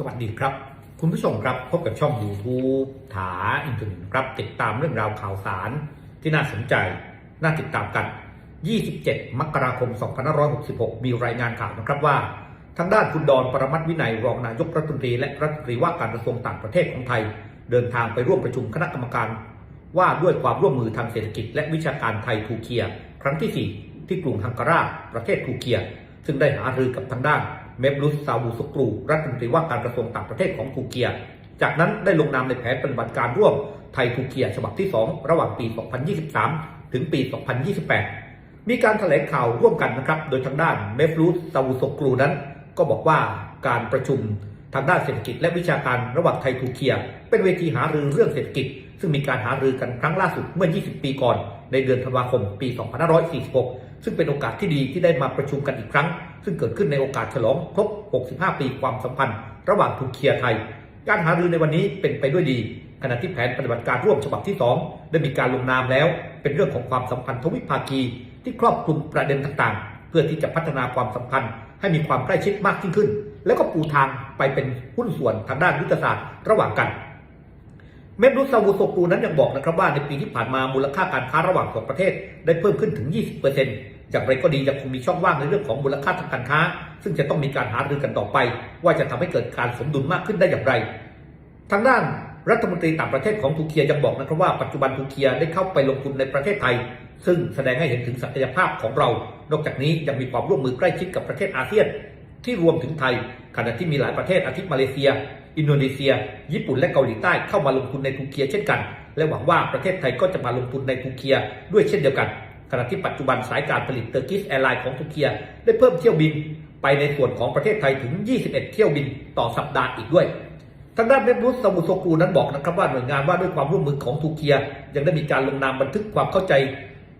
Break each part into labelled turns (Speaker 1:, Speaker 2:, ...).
Speaker 1: สวัสดีครับ คุณผู้ชมครับพบกับช่อง YouTube ถาอินทนครับติดตามเรื่องราวข่าวสารที่น่าสนใจ น่าติดตามกัน 27 มกราคม 2566 มีรายงานข่าวนะครับว่า ทางด้านคุณดอนปรมัตวินัยรองนายกรัฐมนตรีและรัฐมนตรีว่าการกระทรวงต่างประเทศของไทย เดินทางไปร่วมประชุมคณะกรรมการ ว่าด้วยความร่วมมือทางเศรษฐกิจ และวิชาการไทยทูเคีย ครั้งที่ 4 ที่กรุงฮังการาประเทศทูเคีย ซึ่งได้หารือกับทางด้าน เมบลุสซาวูสกรูรัฐมนตรีว่าการกระทรวงต่างประเทศของทูเคีย จากนั้นได้ลงนามในแผนปฏิบัติการร่วมไทยทูเคียฉบับที่ 2 ระหว่างปี 2023 ถึงปี 2028 มีการแถลงข่าวร่วมกันนะครับ โดยทางด้านเมฟลูสซาวูสกรูนั้น ก็บอกว่าการประชุมทางด้านเศรษฐกิจและวิชาการระหว่างไทยทูเคีย เป็นเวทีหารือเรื่องเศรษฐกิจ ซึ่งมีการหารือกันครั้งล่าสุดเมื่อ 20 ปีก่อน ในเดือนธันวาคม ปี 2546 ซึ่งเป็นโอกาสที่ดีที่ได้มาประชุมกันอีกครั้ง ซึ่งเกิดขึ้นในโอกาสฉลองครบ 65 ปีความสัมพันธ์ ระหว่างทูเคียไทย การหารือในวันนี้เป็นไปด้วยดี ขณะที่แผนปฏิบัติการร่วมฉบับที่ 2 ได้มีการลงนามแล้ว เป็นเรื่องของความสัมพันธ์ทวิภาคีที่ครอบคลุมประเด็นต่างๆ เพื่อที่จะพัฒนาความสัมพันธ์ ให้มีความใกล้ชิดมากยิ่งขึ้น แล้วก็ปูทางไปเป็นหุ้นส่วนทางด้านยุทธศาสตร์ระหว่างกัน เมมรุซาวูโซกูนั้นยังบอกนะครับว่าในปีที่ผ่านมามูลค่าการค้าระหว่างสองประเทศ ได้เพิ่มขึ้นถึง 20%อย่างไรก็ดียังคงมีช่องว่างในเรื่องของมูลค่าทางการค้า ซึ่งจะต้องมีการหารือกันต่อไป ว่าจะทำให้เกิดการสมดุลมากขึ้นได้อย่างไร ทางด้านรัฐมนตรีต่างประเทศของทูเคียยังบอกนะครับว่าปัจจุบันทูเคียได้เข้าไปลงทุนในประเทศไทย ซึ่งแสดงให้เห็นถึงศักยภาพของเรา นอกจากนี้ยังมีความร่วมมือใกล้ชิดกับประเทศอาเซียน ที่รวมถึงไทยขณะที่มีหลายประเทศอาทิมาเลเซีย อินโดนีเซีย ญี่ปุ่นและเกาหลีใต้เข้ามาลงทุนในทูเคียเช่นกัน และหวังว่าประเทศไทยก็จะมาลงทุนในทูเคียด้วยเช่นเดียวกัน ขณะที่ปัจจุบันสายการผลิตเตอร์กิสแอร์ไลน์ของทูเคียได้เพิ่มเที่ยวบินไปในส่วนของประเทศไทยถึง 21 เที่ยวบินต่อสัปดาห์อีกด้วยทางด้านเว็บรูสซามุโซกูนั้นบอกนะครับว่าหน่วยงานว่าด้วยความร่วมมือของทูเคีย ยังได้มีการลงนามบันทึกความเข้าใจ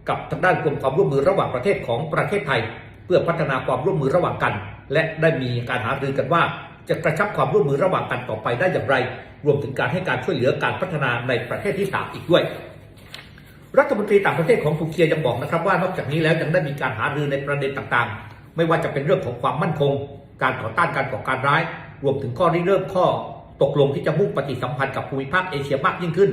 Speaker 1: กับทางด้านกรมความร่วมมือระหว่างประเทศของประเทศไทย เพื่อพัฒนาความร่วมมือระหว่างกัน และได้มีการหารือกันว่า จะกระชับความร่วมมือระหว่างกันต่อไปได้อย่างไร รวมถึงการให้การช่วยเหลือการพัฒนาในประเทศที่สามอีกด้วย รัฐมนตรีต่างประเทศของทูเคียยังบอกนะครับว่านอกจากนี้แล้วยังได้มีการหารือในประเด็นต่างๆ ไม่ว่าจะเป็นเรื่องของความมั่นคง การต่อต้านการก่อการร้าย รวมถึงข้อริเริ่มข้อ ตกลงที่จะมุ่งปฏิสัมพันธ์กับภูมิภาคเอเชียมากยิ่งขึ้น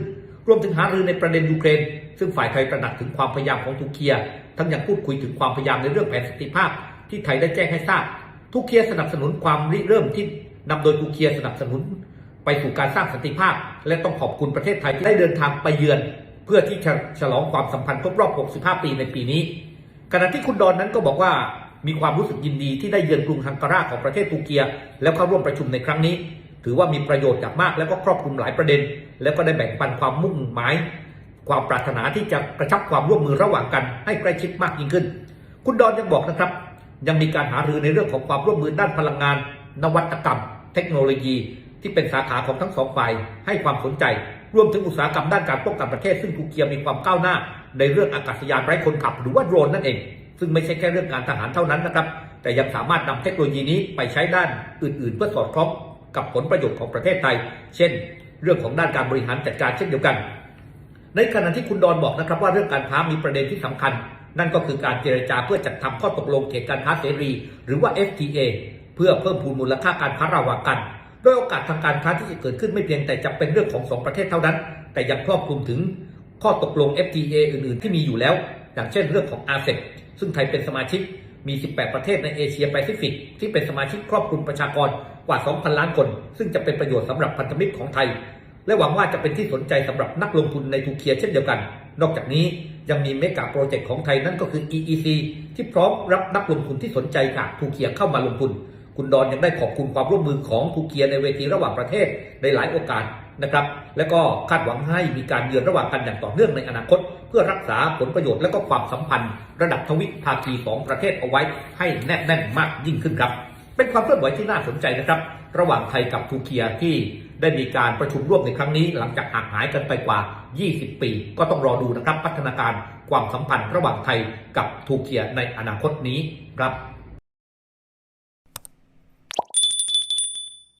Speaker 1: รวมถึงหารือในประเด็นยูเครน ซึ่งฝ่ายไทยตระหนักถึงความพยายามของทูเคียทั้งยังพูดคุยถึงความพยายามในเรื่องแผนสันติภาพ ที่ไทยได้แจ้งให้ทราบทูเคียสนับสนุนความริเริ่มที่ นำโดยทูเคียสนับสนุน ไปสู่การสร้างสันติภาพ และต้องขอบคุณประเทศไทยที่ได้เดินทางไปเยือน เพื่อที่จะฉลองความสัมพันธ์ครบรอบ 65 ปีในปีนี้ ขณะที่คุณดอนนั้นก็บอกว่ามีความรู้สึกยินดีที่ได้เยือนกรุงฮังการาของประเทศทูเกีย แล้วเข้าร่วมประชุมในครั้งนี้ ถือว่ามีประโยชน์อย่างมากแล้วก็ครอบคลุมหลายประเด็น แล้วก็ได้แบ่งปันความมุ่งหมาย ความปรารถนาที่จะกระชับความร่วมมือระหว่างกันให้ใกล้ชิดมากยิ่งขึ้น คุณดอนยังบอกนะครับ ยังมีการหารือในเรื่องของความร่วมมือด้านพลังงาน นวัตกรรม เทคโนโลยีที่เป็นสาขาของทั้งสองฝ่ายให้ความสนใจ รวมถึงอุตสาหกรรมด้านการป้องกันประเทศ ซึ่งทูเกียมีความก้าวหน้า ในเรื่องอากาศยานไร้คนขับหรือว่าโดรนนั่นเอง ซึ่งไม่ใช่แค่เรื่องการทหารเท่านั้นนะครับ แต่ยังสามารถนำเทคโนโลยีนี้ไปใช้ด้านอื่น ๆ เพื่อสอดคล้องกับผลประโยชน์ของประเทศไทย เช่น เรื่องของด้านการบริหารจัดการเช่นเดียวกัน ในขณะที่คุณดอนบอกนะครับว่าเรื่องการค้ามีประเด็นที่สำคัญ นั่นก็คือการเจรจาเพื่อจัดทำข้อตกลงเขตการค้าเสรี หรือว่า FTA เพื่อเพิ่มพูนมูลค่าการค้าระหว่างกันโดยโอกาสทางการค้าที่จะเกิดขึ้นไม่เพียงแต่จะเป็นเรื่องของสองประเทศเท่านั้น แต่ยังครอบคลุมถึงข้อตกลง FTA อื่น ๆ ที่มีอยู่แล้ว อย่างเช่นเรื่องของ a s e ซซึ่งไทยเป็นสมาชิกมี 18 ประเทศในเอเชียแปซิฟิก ที่เป็นสมาชิกครอบคลุมประชากรกว่า 2,000 ล้านคน ซึ่งจะเป็นประโยชน์สำหรับพันธมิตรของไทย และหวังว่าจะเป็นที่สนใจสำหรับนักลงทุนในทูเคียเช่นเดียวกัน นอกจากนี้ยังมีเมกะโปรเจกต์ของไทยนั่นก็คือ EEC ที่พร้อมรับนักลงทุนที่สนใจจากทูเคียเข้ามาลงทุน คุณดอนยังได้ขอบคุณความร่วมมือของทูเคียในเวทีระหว่างประเทศในหลายโอกาสนะครับ และก็คาดหวังให้มีการเยือนระหว่างกันอย่างต่อเนื่องในอนาคต เพื่อรักษาผลประโยชน์และก็ความสัมพันธ์ ระดับทวิภาคีของประเทศเอาไว้ให้แนบแน่นมากยิ่งขึ้นครับ เป็นความเคลื่อนไหวที่น่าสนใจนะครับ ระหว่างไทยกับทูเคียที่ได้มีการประชุมร่วมในครั้งนี้ หลังจากห่างหายกันไปกว่า 20 ปี ก็ต้องรอดูนะครับพัฒนาการความสัมพันธ์ระหว่างไทยกับทูเคียในอนาคตนี้ครับ